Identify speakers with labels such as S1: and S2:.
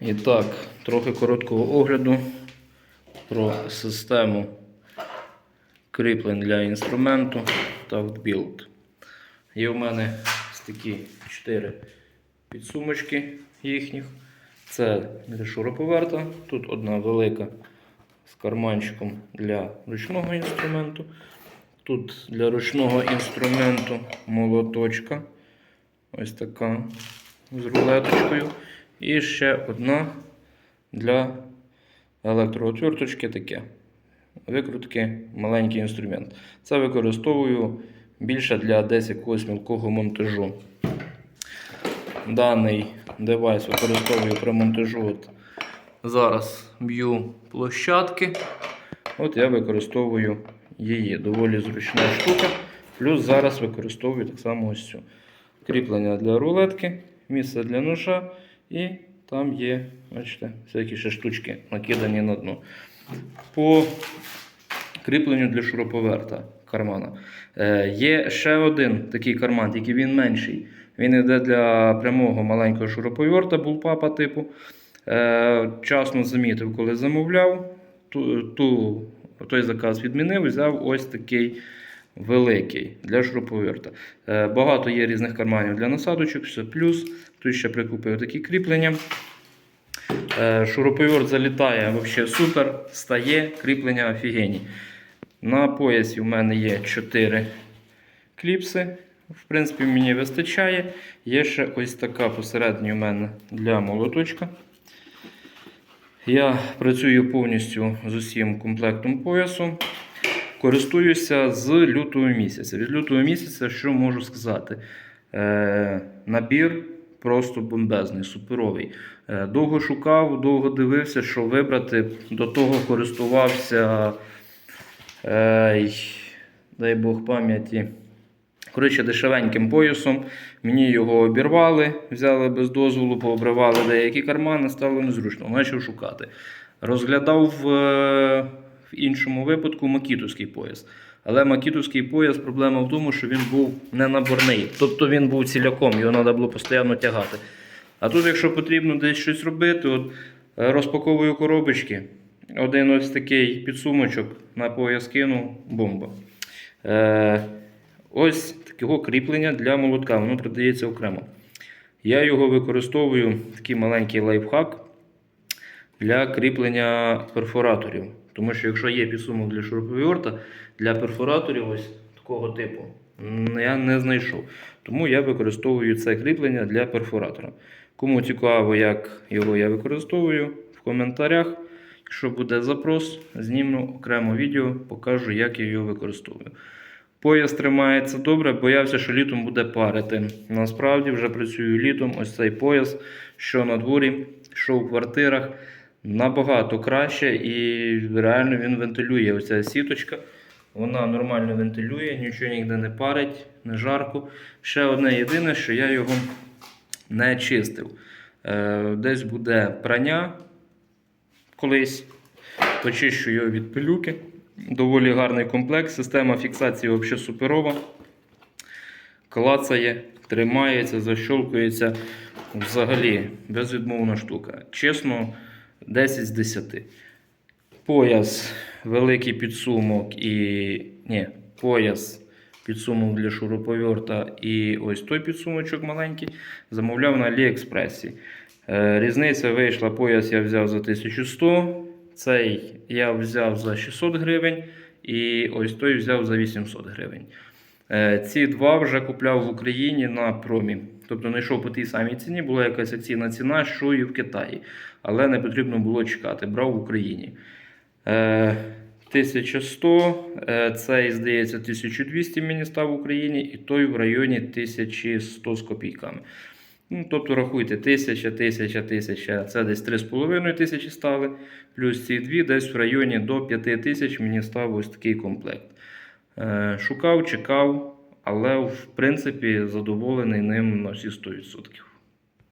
S1: І так, трохи короткого огляду про систему кріплень для інструменту Taft Build. Є в мене такі 4 підсумочки їхніх. Це для шуруповерта. Тут одна велика з карманчиком для ручного інструменту. Тут для ручного інструменту молоточка. Ось така з рулеточкою. І ще одна для електроотверточки таке. Викрутки, маленький інструмент. Це використовую більше для десь якогось мілкого монтажу. Даний девайс використовую при монтажу. От зараз б'ю площадки. От я використовую її. Доволі зручна штука. Плюс зараз використовую так само ось цю. Кріплення для рулетки, місце для ножа і там є, бачите, всякі ще штучки накидані на дно. По кріпленню для шуруповерта кармана. Е, є ще один такий карман, тільки він менший. Він йде для прямого маленького шуруповерта, булпапа типу. Е, вчасно замітив, коли замовляв, ту, ту, той заказ відмінив, взяв ось такий великий для шуруповерта. Е, багато є різних карманів для насадочок, все плюс. Тут ще прикупив такі кріплення. Е, шуруповерт залітає взагалі супер, стає, кріплення офігенні. На поясі в мене є 4 кліпси. В принципі, мені вистачає. Є ще ось така посередині у мене для молоточка. Я працюю повністю з усім комплектом поясу. Користуюся з лютого місяця. Від лютого місяця, що можу сказати? Е, набір просто бомбезний, суперовий. Е, довго шукав, довго дивився, що вибрати. До того користувався, е, дай Бог пам'яті. Коротше, дешевеньким поясом. Мені його обірвали, взяли без дозволу, пообривали деякі кармани, стало незручно. Почав шукати. Розглядав в, іншому випадку макітовський пояс. Але макітовський пояс проблема в тому, що він був не наборний. Тобто він був ціляком, його треба було постійно тягати. А тут, якщо потрібно десь щось робити, от е, розпаковую коробочки. Один ось такий підсумочок на пояс кинув, бомба. Е, ось такого кріплення для молотка, воно продається окремо. Я його використовую, такий маленький лайфхак для кріплення перфораторів. Тому що якщо є підсумок для шуруповерта, для перфораторів ось такого типу я не знайшов. Тому я використовую це кріплення для перфоратора. Кому цікаво, як його я використовую, в коментарях. Якщо буде запрос, зніму окремо відео, покажу, як я його використовую. Пояс тримається добре, боявся, що літом буде парити. Насправді вже працюю літом. Ось цей пояс, що на дворі, що в квартирах, набагато краще і реально він вентилює. Оця сіточка. Вона нормально вентилює, нічого ніде не парить, не жарко. Ще одне єдине, що я його не чистив. Е, десь буде прання колись. Почищу його від пилюки. Доволі гарний комплект. Система фіксації взагалі суперова. Клацає, тримається, защолкується. Взагалі безвідмовна штука. Чесно, 10 з 10. Пояс, великий підсумок і. Ні, пояс, підсумок для шуруповерта і ось той підсумочок маленький. Замовляв на Аліекспресі. Е, Різниця вийшла, пояс я взяв за 1100. Цей я взяв за 600 гривень. І ось той взяв за 800 гривень. Е, Ці два вже купляв в Україні на промі. Тобто знайшов по тій самій ціні, була якась акційна ціна, що і в Китаї. Але не потрібно було чекати. Брав в Україні. Е, 1100, е, цей, здається, 1200 мені став в Україні, і той в районі 1100 з копійками. Ну, тобто рахуйте, 1000, 1000, 1000, це десь 3,5 тисячі стали. Плюс ці дві десь в районі до 5 тисяч мені став ось такий комплект. Е, шукав, чекав, але в принципі задоволений ним на всі 100%.